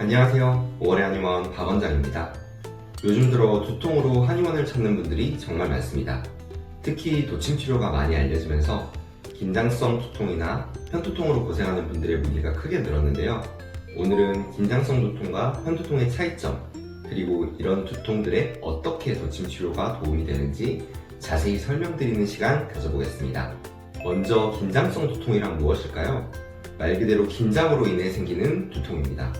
안녕하세요. 5월의 한의원 박원장입니다. 요즘 들어 두통으로 한의원을 찾는 분들이 정말 많습니다. 특히 도침 치료가 많이 알려지면서 긴장성 두통이나 편두통으로 고생하는 분들의 문의가 크게 늘었는데요. 오늘은 긴장성 두통과 편두통의 차이점, 그리고 이런 두통들에 어떻게 도침 치료가 도움이 되는지 자세히 설명드리는 시간 가져보겠습니다. 먼저 긴장성 두통이란 무엇일까요? 말 그대로 긴장으로 인해 생기는 두통입니다.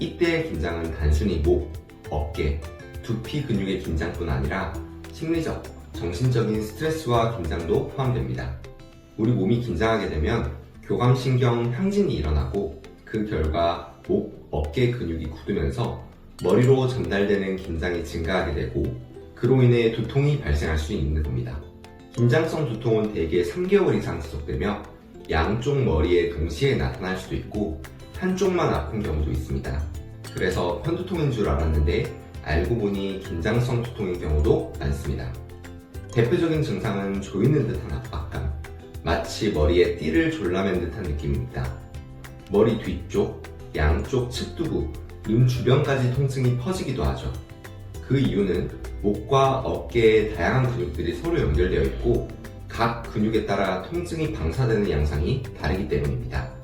이때의 긴장은 단순히 목, 어깨, 두피 근육의 긴장뿐 아니라 심리적, 정신적인 스트레스와 긴장도 포함됩니다. 우리 몸이 긴장하게 되면 교감신경 향진이 일어나고 그 결과 목, 어깨 근육이 굳으면서 머리로 전달되는 긴장이 증가하게 되고 그로 인해 두통이 발생할 수 있는 겁니다. 긴장성 두통은 대개 3개월 이상 지속되며 양쪽 머리에 동시에 나타날 수도 있고 한쪽만 아픈 경우도 있습니다. 그래서 편두통인 줄 알았는데 알고 보니 긴장성 두통인 경우도 많습니다. 대표적인 증상은 조이는 듯한 압박감, 마치 머리에 띠를 졸라맨 듯한 느낌입니다. 머리 뒤쪽, 양쪽 측두부, 눈 주변까지 통증이 퍼지기도 하죠. 그 이유는 목과 어깨의 다양한 근육들이 서로 연결되어 있고 각 근육에 따라 통증이 방사되는 양상이 다르기 때문입니다.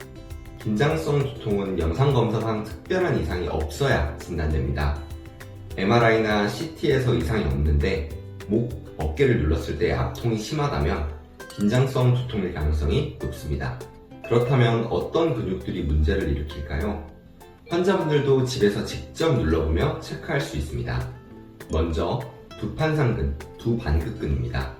긴장성 두통은 영상검사상 특별한 이상이 없어야 진단됩니다. MRI나 CT에서 이상이 없는데 목, 어깨를 눌렀을 때 압통이 심하다면 긴장성 두통일 가능성이 높습니다. 그렇다면 어떤 근육들이 문제를 일으킬까요? 환자분들도 집에서 직접 눌러보며 체크할 수 있습니다. 먼저 두판상근, 두반극근입니다.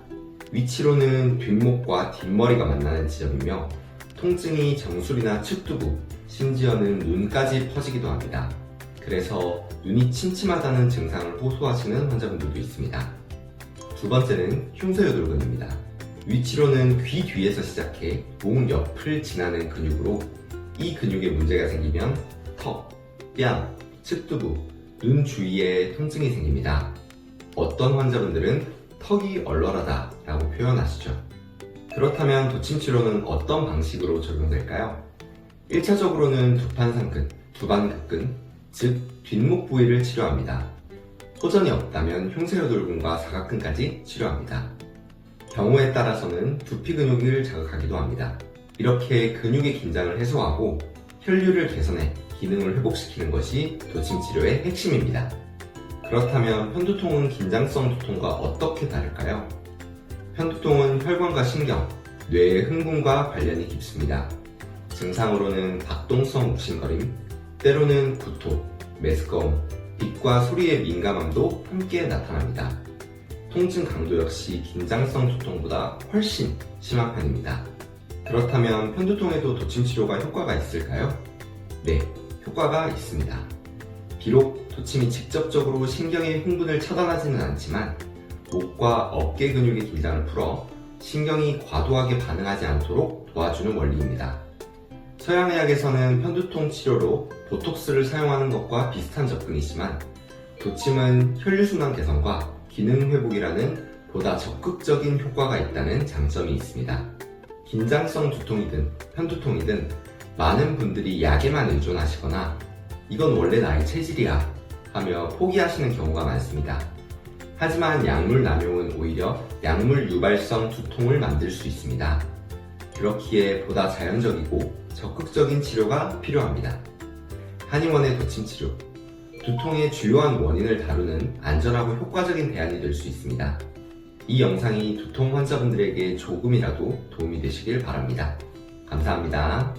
위치로는 뒷목과 뒷머리가 만나는 지점이며 통증이 정수리나 측두부, 심지어는 눈까지 퍼지기도 합니다. 그래서 눈이 침침하다는 증상을 호소하시는 환자분들도 있습니다. 두 번째는 흉쇄요돌근입니다. 위치로는 귀 뒤에서 시작해 목 옆을 지나는 근육으로 이 근육에 문제가 생기면 턱, 뺨, 측두부, 눈 주위에 통증이 생깁니다. 어떤 환자분들은 턱이 얼얼하다 라고 표현하시죠. 그렇다면 도침 치료는 어떤 방식으로 적용될까요? 1차적으로는 두판상근, 두반극근, 즉 뒷목 부위를 치료합니다. 호전이 없다면 흉쇄요돌근과 사각근까지 치료합니다. 경우에 따라서는 두피 근육을 자극하기도 합니다. 이렇게 근육의 긴장을 해소하고 혈류를 개선해 기능을 회복시키는 것이 도침 치료의 핵심입니다. 그렇다면 편두통은 긴장성 두통과 어떻게 다를까요? 편두통은 혈관과 신경, 뇌의 흥분과 관련이 깊습니다. 증상으로는 박동성 욱신거림, 때로는 구토, 메스꺼움, 빛과 소리의 민감함도 함께 나타납니다. 통증 강도 역시 긴장성 두통보다 훨씬 심한 편입니다. 그렇다면 편두통에도 도침 치료가 효과가 있을까요? 네, 효과가 있습니다. 비록 도침이 직접적으로 신경의 흥분을 차단하지는 않지만 목과 어깨 근육의 긴장을 풀어 신경이 과도하게 반응하지 않도록 도와주는 원리입니다. 서양의학에서는 편두통 치료로 보톡스를 사용하는 것과 비슷한 접근이지만 도침은 혈류순환 개선과 기능 회복이라는 보다 적극적인 효과가 있다는 장점이 있습니다. 긴장성 두통이든 편두통이든 많은 분들이 약에만 의존하시거나 이건 원래 나의 체질이야 하며 포기하시는 경우가 많습니다. 하지만 약물 남용은 오히려 약물 유발성 두통을 만들 수 있습니다. 그렇기에 보다 자연적이고 적극적인 치료가 필요합니다. 한의원의 도침 치료. 두통의 주요한 원인을 다루는 안전하고 효과적인 대안이 될 수 있습니다. 이 영상이 두통 환자분들에게 조금이라도 도움이 되시길 바랍니다. 감사합니다.